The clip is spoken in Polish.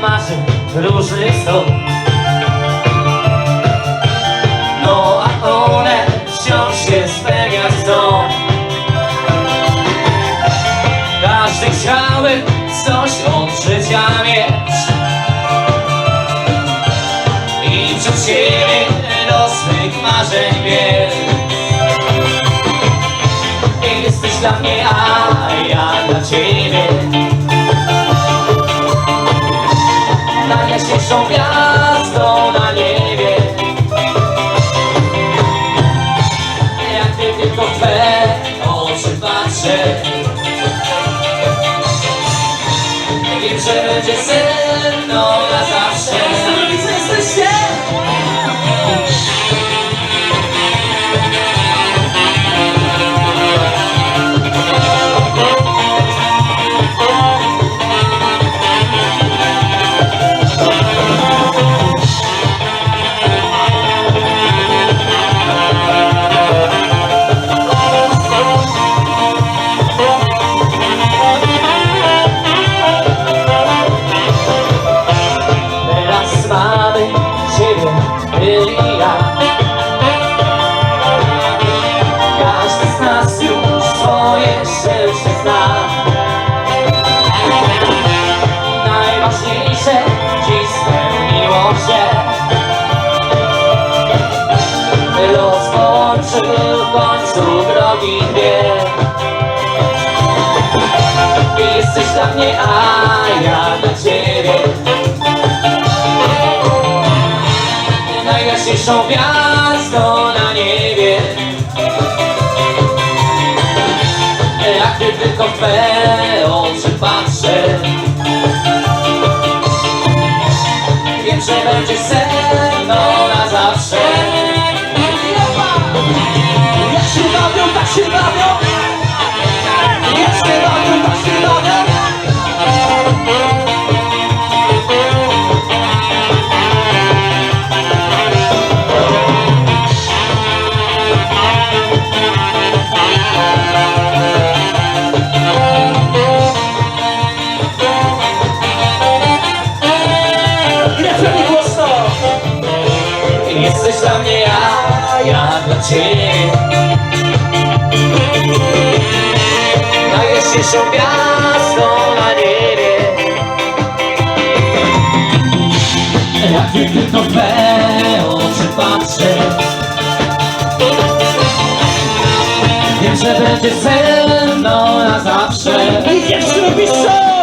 marzeń różnych snów No a one wciąż się spełniać chcą Każdy chciałby coś od życia mieć. I przed siebie do swych marzeń biec Jesteś dla mnie, a ja dla ciebie oczy patrzę Wiem, końcu drogi dwie. Jesteś dla mnie, a ja dla Ciebie. Najjaśniejszą gwiazdą na niebie. Jak gdy tylko w Twe oczy patrzę. Wiem, że będziesz się Najjaśniejszą gwiazdą na niebie. Nie tylko twe oczy patrzę. Wiem, że będzie ze mną na zawsze. I wiesz, robisz co?